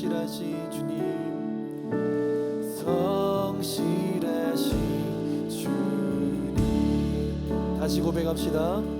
성실하시 주님. 성실하시 주님. 다시 고백합시다.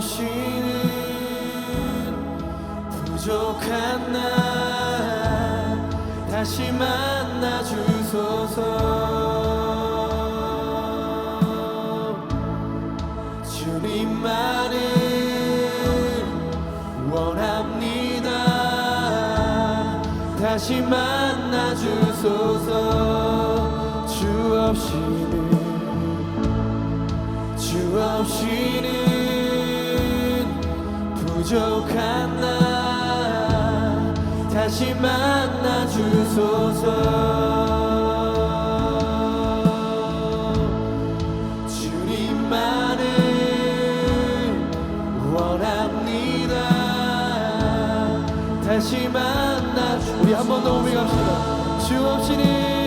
주 없이는 부족한 나 다시 만나 주소서. 주님만을 원합니다. 다시 만나 주소서. 주 없이는 주 없이 는 부족한 나 다시 만나 주소서. 주님만을 원합니다. 다시 만나 주 우리 한 번더 갑시다. 주 없이는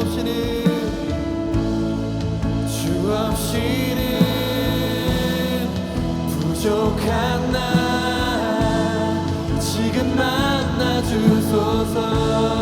없이는 주 없이는 부족한 나 지금 만나 주소서.